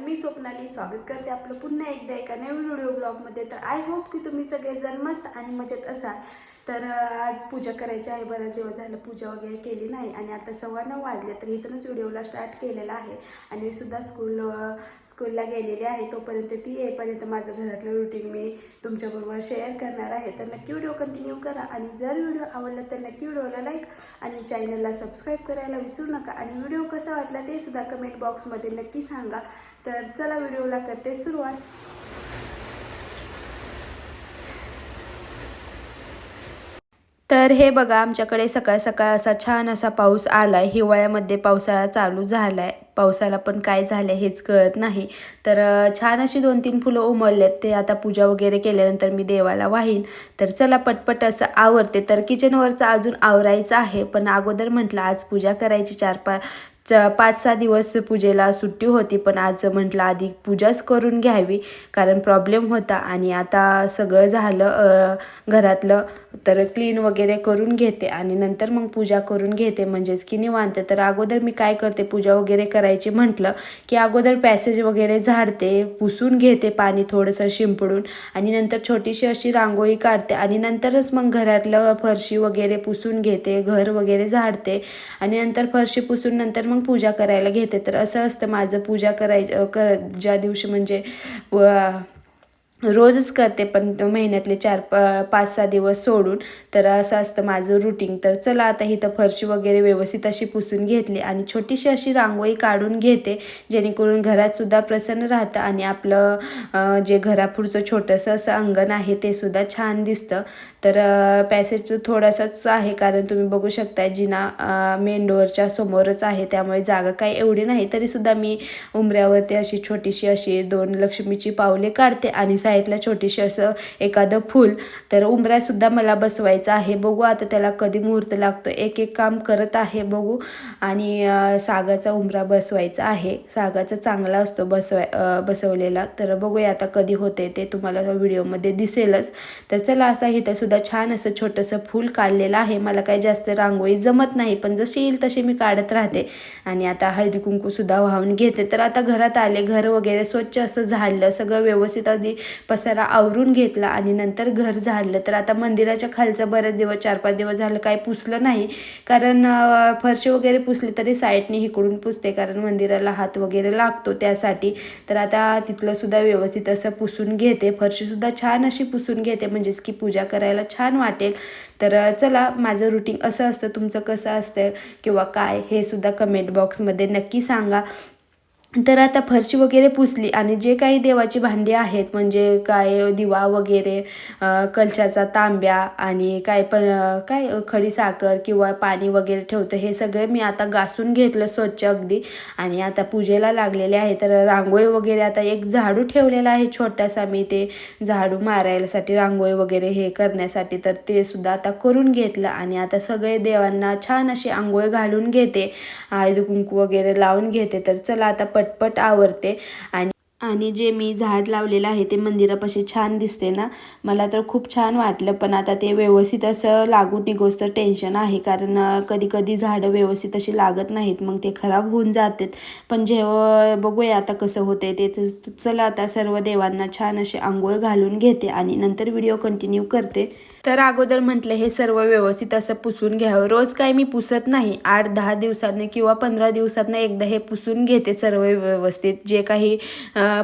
मी स्वप्नाली स्वागत करते आपलं पुन्हा एकदा एका नवीन व्हिडिओ ब्लॉगमध्ये तर आय होप की तुम्ही सगळेजण मस्त आणि मजेत असाल. तर आज पूजा करायची आहे. बऱ्याच दिवस झालं पूजा वगैरे केली नाही आणि आता सव्वा नऊ वाजले तर इथूनच व्हिडिओला स्टार्ट केलेला आहे. आणि मी सुद्धा स्कूल स्कूलला गेलेली आहे. तोपर्यंत ती येईपर्यंत माझं घरातलं रुटीन मी तुमच्याबरोबर शेअर करणार आहे. तर नक्की व्हिडिओ कंटिन्यू करा आणि जर व्हिडिओ आवडला तर नक्की व्हिडिओला लाईक आणि चॅनलला सबस्क्राईब करायला विसरू नका. आणि व्हिडिओ कसा वाटला ते सुद्धा कमेंट बॉक्समध्ये नक्की सांगा. तर चला व्हिडिओला करते सुरुवात. तर हे बघा आमच्याकडे सकाळ सकाळ असा छान असा पाऊस आला आहे हिवाळ्यामध्ये पावसाळा चालू झाला आहे पावसाला पण काय झालं हेच कळत नाही. तर छान अशी दोन तीन फुलं उमललेत. ते आता पूजा वगैरे केल्यानंतर मी देवाला वाहीन. तर चला पटपट असं आवरते. तर किचनवरचं अजून आवरायचं आहे. पण अगोदर म्हटलं आज पूजा करायची चार पाच च पाच सहा दिवस पूजेला सुट्टी होती पण आज म्हटलं आधी पूजाच करून घ्यावी कारण प्रॉब्लेम होता. आणि आता सगळं झालं घरातलं तर क्लीन वगैरे करून घेते. आणि नंतर मग पूजा करून घेते. म्हणजेच की निवांत. तर अगोदर मी काय करते पूजा वगैरे करायची म्हटलं की अगोदर पॅसेज वगैरे झाडते पुसून घेते पाणी थोडंसं शिंपडून. आणि नंतर छोटीशी अशी रांगोळी काढते. आणि नंतरच मग घरातलं फरशी वगैरे पुसून घेते घर वगैरे झाडते. आणि नंतर फरशी पुसून नंतर मग पूजा करायला घेते. तर असं असतं माझं पूजा करायचं कर ज्या दिवशी म्हणजे व- रोजच करते पण महिन्यातले चार प पाच सहा दिवस सोडून. तर असं असतं माझं रुटीन तर चला आता इथं फरशी वगैरे व्यवस्थित अशी पुसून घेतली आणि छोटीशी अशी रांगोळी काढून घेते जेणेकरून घरातसुद्धा प्रसन्न राहतं आणि आपलं जे घरापुढचं छोटंसं असं अंगण आहे ते सुद्धा छान दिसतं. तर पॅसेजचं थोडासाच आहे कारण तुम्ही बघू शकता जिना मेन डोअरच्या समोरच आहे. त्यामुळे जागा काही एवढी नाही तरीसुद्धा मी उंबऱ्यावरती अशी छोटीशी अशी दोन लक्ष्मीची पावले काढते आणि साईडला छोटीशी असं एखादं फूल तर उंबऱ्यासुद्धा मला बसवायचं आहे. बघू आता त्याला कधी मुहूर्त लागतो. एक एक काम करत आहे बघू. आणि सागाचा उंबरा बसवायचा आहे. सागाचा चांगला असतो बसवाय बसवलेला. तर बघूया आता कधी होते ते तुम्हाला व्हिडिओमध्ये दिसेलच. तर चला आता इथंसुद्धा छान असं छोटंसं फूल काढलेलं आहे. मला काही जास्त रांगोळी जमत नाही पण जशी येईल तशी मी काढत राहते. आणि आता हळदी कुंकूसुद्धा वाहून घेते. तर आता घरात आले घर वगैरे स्वच्छ असं झाडलं सगळं व्यवस्थित आधी पसारा आवरून घेतला आणि नंतर घर झाडलं. तर आता मंदिराच्या खालचं बरेच दिवस चार पाच दिवस झालं काही पुसलं नाही. कारण फरशी वगैरे पुसली तरी साईडने इकडून पुसते. कारण मंदिराला हात वगैरे लागतो त्यासाठी. तर आता तिथलं सुद्धा व्यवस्थित असं पुसून घेते. फरशीसुद्धा छान अशी पुसून घेते. म्हणजेच की पूजा करायला छान वाटेल. तर चला माझं रुटीन असं असतं. तुमचं कसं असतं किंवा काय हे सुद्धा कमेंट बॉक्समध्ये नक्की सांगा. तर आता फरशी वगैरे पुसली आणि जे काही देवाची भांडी आहेत म्हणजे काय दिवा वगैरे कलशाचा तांब्या आणि काय पण काय खडी साखर किंवा पाणी वगैरे ठेवतं हे सगळे मी आता घासून घेतलं स्वच्छ अगदी. आणि आता पूजेला लागलेले आहे तर रांगोळी वगैरे आता एक झाडू ठेवलेला आहे छोटासा मी ते झाडू मारायसाठी रांगोळी वगैरे हे करण्यासाठी तर ते सुद्धा आता करून घेतलं. आणि आता सगळे देवांना छान अशी आंघोळ घालून घेते हळदी कुंकू वगैरे लावून घेते. तर चला आता पटपट आवरते. आणि आणि जे मी झाड लावलेलं आहे ते मंदिरापाशी छान दिसते ना? मला तर खूप छान वाटलं पण आता ते व्यवस्थित असं लागून निघोस तर टेन्शन आहे. कारण कधी कधी झाडं व्यवस्थित अशी लागत नाहीत मग ते खराब होऊन जातात. पण जेव्हा बघूया आता कसं होते ते चला आता सर्व देवांना छान असे आंघोळ घालून घेते आणि नंतर व्हिडिओ कंटिन्यू करते. तर अगोदर म्हटलं हे सर्व व्यवस्थित असं पुसून घ्यावं. रोज काय मी पुसत नाही. आठ दहा दिवसातनं किंवा पंधरा दिवसातनं एकदा हे पुसून घेते सर्व व्यवस्थित. जे काही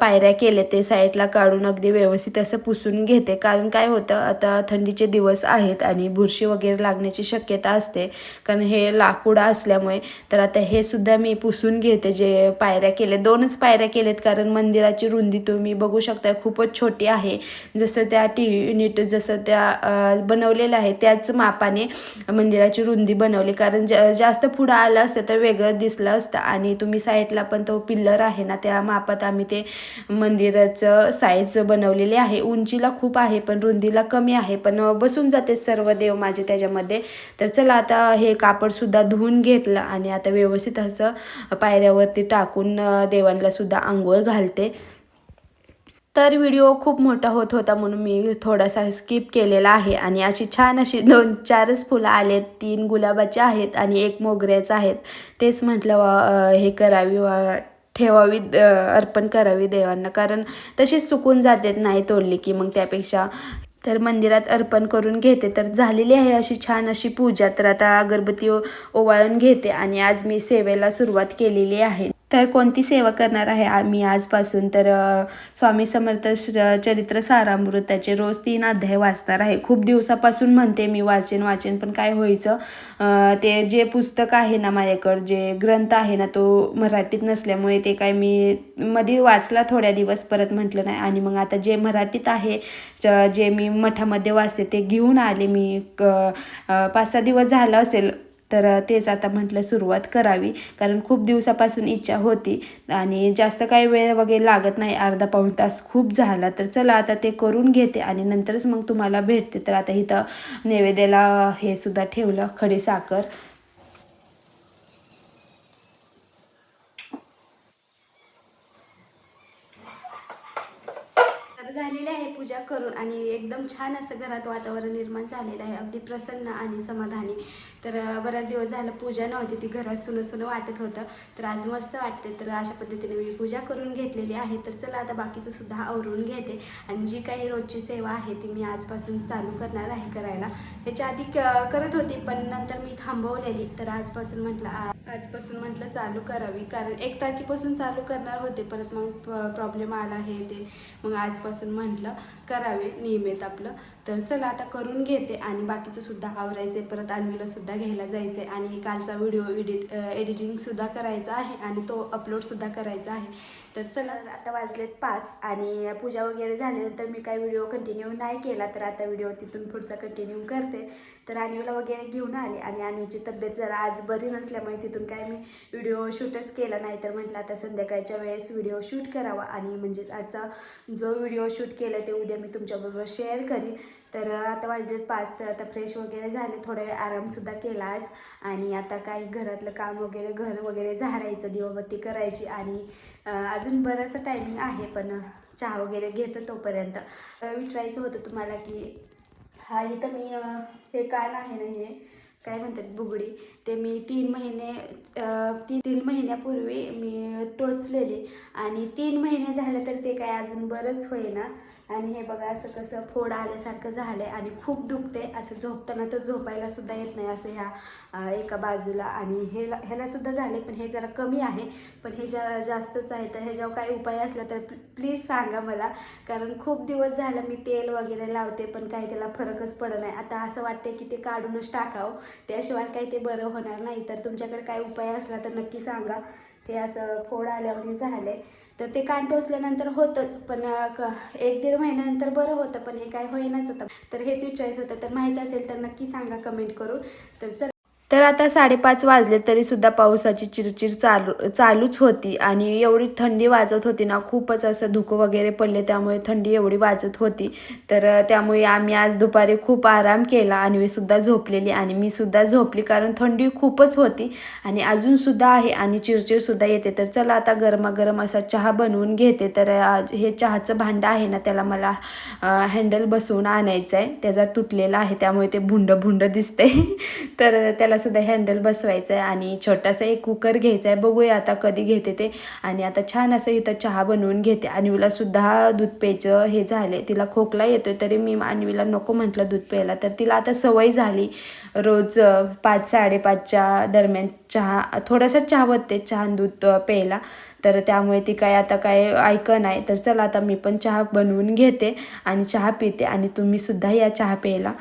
पायऱ्या केले ते साईडला काढून अगदी व्यवस्थित असं पुसून घेते. कारण काय होतं आता थंडीचे दिवस आहेत आणि बुरशी वगैरे लागण्याची शक्यता असते. कारण हे लाकूड असल्यामुळे. तर आता हे सुद्धा मी पुसून घेते जे पायऱ्या केले दोनच पायऱ्या केलेत कारण मंदिराची रुंदी तुम्ही बघू शकता खूपच छोटी आहे. जसं त्या टी युनिट जसं त्या बनवलेलं आहे त्याच मापाने मंदिराची रुंदी बनवली. कारण ज जास्त पुढं आलं असतं तर वेगळं दिसलं असतं. आणि तुम्ही साईडला पण तो पिल्लर आहे ना त्या मापात आम्ही ते मंदिराचं साईज बनवलेली आहे. उंचीला खूप आहे पण रुंदीला कमी आहे. पण बसून जाते सर्व देव माझे त्याच्यामध्ये. तर चला आता हे कापडसुद्धा धुवून घेतलं आणि आता व्यवस्थित असं पायऱ्यावरती टाकून देवांलासुद्धा देवांना सुद्धा आंघोळ घालते. तर व्हिडिओ खूप मोठा होत होता म्हणून मी थोडासा स्किप केलेला आहे. आणि अशी छान अशी दोन चारच फुलं आलेत. तीन गुलाबाचे आहेत आणि एक मोगऱ्याचं आहेत. तेच म्हटलं वा हे करावी वा ठेवावी अर्पण करावी देवांना. कारण तशीच सुकून जाते नाही तोडली की मग त्यापेक्षा. तर मंदिरात अर्पण करून घेते. तर झालेली आहे अशी छान अशी पूजा. तर आता अगरबत्ती ओवाळून घेते आणि आज मी सेवेला सुरुवात केलेली आहे. तर कोणती सेवा करणार आहे आम्ही आजपासून? तर स्वामी समर्थ श्र- चरित्र सारामृताचे रोज तीन अध्याय वाचणार आहे. खूप दिवसापासून म्हणते मी वाचेन वाचेन पण काय व्हायचं? ते जे पुस्तक आहे ना माझ्याकडं जे ग्रंथ आहे ना तो मराठीत नसल्यामुळे ते काय मी मध्ये वाचला थोड्या दिवस परत म्हटलं नाही. आणि मग आता जे मराठीत आहे जे मी मठामध्ये वाचते ते घेऊन आले मी क पाच सहा दिवस झालं असेल तर तेच आता म्हटलं सुरुवात करावी. कारण खूप दिवसापासून इच्छा होती. आणि जास्त काही वेळ वगैरे लागत नाही. अर्धा पाऊण तास खूप झाला. तर चला आता ते करून घेते. आणि नंतरच मग तुम्हाला भेटते. तर आता इथं नैवेद्याला हे सुद्धा ठेवलं. खडी साखर. तर झालेली आहे पूजा करून आणि एकदम छान असं घरात वातावरण निर्माण झालेलं आहे. अगदी प्रसन्न आणि समाधानी. तर बऱ्याच दिवस झालं पूजा नव्हती. ती घरात सुनं सुनं वाटत होतं. तर आज मस्त वाटते तर अशा पद्धतीने मी पूजा करून घेतलेली आहे. तर चला आता बाकीचं सुद्धा आवरून घेते. आणि जी काही रोजची सेवा आहे ती मी आजपासून चालू करणार आहे करायला. ह्याच्या आधी क- करत होती पण नंतर मी थांबवलेली. तर आजपासून म्हटलं आजपासून म्हटलं चालू करावी. कारण एक तारखेपासून चालू करणार होते. परत मग प्रॉब्लेम आला हे ते. मग आजपासून म्हटलं करावे नियमित आपलं. तर चला आता करून घेते आणि बाकीचं सुद्धा आवरायचे परत अन्वीला सुद्धा घ्यायला जायचे आणि कालचा व्हिडिओ एडिट एडिटिंग सुद्धा करायचा आहे आणि तो अपलोड सुद्धा करायचा आहे. तर चला. आता वाजलेत पाच आणि पूजा वगैरे झाल्यानंतर मी काय व्हिडिओ कंटिन्यू नाही केला तर आता व्हिडिओ तिथून पुढचा कंटिन्यू करते. तर अन्वीला वगैरे घेऊन आले आणि अन्वीची तब्येत जरा आज बरी नसल्यामुळे तिथून काय मी व्हिडिओ शूटच केला नाही. तर म्हटलं आता संध्याकाळच्या वेळेस व्हिडिओ शूट करावा आणि म्हणजेच आजचा जो व्हिडिओ शूट केलं ते उद्या मी तुमच्याबरोबर शेअर करीन. तर आता वाजलेत पाच तर आता फ्रेश वगैरे झाले. थोडा वेळ आरामसुद्धा केला आज. आणि आता काही घरातलं काम वगैरे घर वगैरे झाडायचं दिवाबत्ती करायची. आणि अजून बरंचसं टायमिंग आहे पण चहा वगैरे घेतं तोपर्यंत. विचारायचं होतं तुम्हाला की हा इथं मी हे कान आहे ना हे काय म्हणतात बुगडी. ते मी तीन महिने ती तीन महिन्यापूर्वी मी टोचलेली. आणि तीन महिने झाले तर ते काय अजून बरंच होईना. आणि हे बघा असं कसं फोड आल्यासारखं झालं आहे आणि खूप दुखते असं झोपताना तर झोपायला सुद्धा येत नाही असं ह्या एका बाजूला. आणि हे ह्याला सुद्धा झाले पण हे जरा कमी आहे. पण हे जरा जास्तच आहे. तर ह्याच्यावर काही उपाय असला तर प्लीज सांगा मला. कारण खूप दिवस झालं मी तेल वगैरे लावते पण काही त्याला फरकच पडत नाही. आता असं वाटते की ते काढूनच टाकावं. त्याशिवाय काही ते बरं होणार नाही. तर तुमच्याकडे काय उपाय असला तर नक्की सांगा. ते असं फोड आल्यावर झाले तर ते कान टोचल्यानंतर होतंच पण एक दीड महिन्यानंतर बरं होतं पण हे काय होईनाच होतं. तर हेच विचारायचं होतं. तर माहीत असेल तर नक्की सांगा कमेंट करून. तर चल. तर आता साडेपाच वाजले तरीसुद्धा पावसाची चिरचिर चालू चालूच होती. आणि एवढी थंडी वाजत होती ना खूपच असं धुकं वगैरे पडले त्यामुळे थंडी एवढी वाजत होती. तर त्यामुळे आम्ही आज दुपारी खूप आराम केला आणि मी सुद्धा झोपलेली आणि मी सुद्धा झोपली कारण थंडी खूपच होती आणि अजूनसुद्धा आहे आणि चिरचिरसुद्धा येते. तर चला आता गरमागरम असा चहा बनवून घेते. तर आज हे चहाचं भांडं आहे ना त्याला मला हँडल बसवून आणायचं आहे त्याचा तुटलेला आहे त्यामुळे ते भुंड भुंड दिसते तर त्याला सुद्धा हँडल बसवायचं आहे आणि छोटासा एक कुकर घ्यायचा आहे बघूया आता कधी घेते ते. आणि आता छान असं इथं चहा बनवून घेते. अन्वीला सुद्धा दूध प्यायचं हे झाले तिला खोकला येतोय तरी मी अन्वीला नको म्हटलं दूध प्यायला. तर तिला आता सवय झाली रोज पाच साडेपाचच्या दरम्यान चहा थोडासा चहा बघते चहा दूध प्यायला. तर त्यामुळे ती काय आता काय ऐक नाही तर चला आता मी पण चहा बनवून घेते आणि चहा पिते. आणि तुम्ही सुद्धा या चहा प्यायला.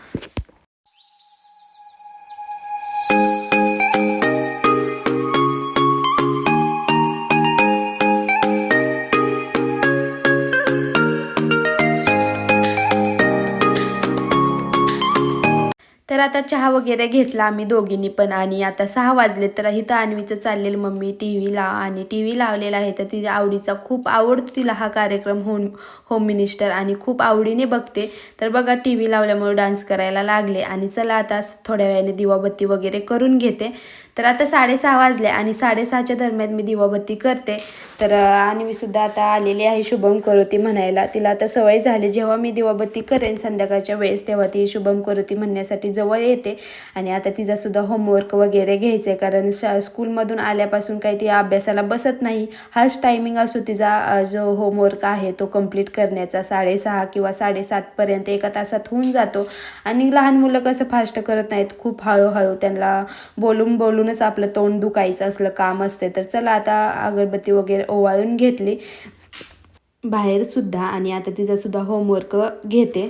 आता चहा वगैरे घेतला आम्ही दोघींनी पण आणि आता सहा वाजले तर इथं अन्वीचं चाललेलं मम्मी टी व्ही लाव आणि टी व्ही लावलेला आहे तर तिच्या आवडीचा खूप आवडतो तिला हा कार्यक्रम होम होम मिनिस्टर आणि खूप आवडीने बघते. तर बघा टी व्ही लावल्यामुळे डान्स करायला लागले आणि चला आता थोड्या वेळाने दिवाबत्ती वगैरे करून घेते. तर आता साडेसहा वाजले आणि साडेसहाच्या दरम्यान मी दिवाबत्ती करते. तर आणवीसुद्धा आता आलेली आहे शुभम करोती म्हणायला. तिला आता सवय झाली जेव्हा मी दिवाबत्ती करेन संध्याकाळच्या वेळेस तेव्हा ती शुभम करोती म्हणण्यासाठी जवळ जवळ येते. आणि आता तिचासुद्धा होमवर्क वगैरे घ्यायचं आहे कारण शा स्कूलमधून आल्यापासून काही ती अभ्यासाला बसत नाही. हाच टायमिंग असो तिचा जो होमवर्क आहे तो कंप्लीट करण्याचा. साडेसहा किंवा साडेसातपर्यंत एका तासात होऊन जातो. आणि लहान मुलं कसं फास्ट करत नाहीत. खूप हळूहळू त्यांना बोलून बोलूनच आपलं तोंड दुखायचं असलं काम असते तर चला आता अगरबत्ती वगैरे ओवाळून घेतली. बाहेरसुद्धा आणि आता तिचासुद्धा होमवर्क घेते.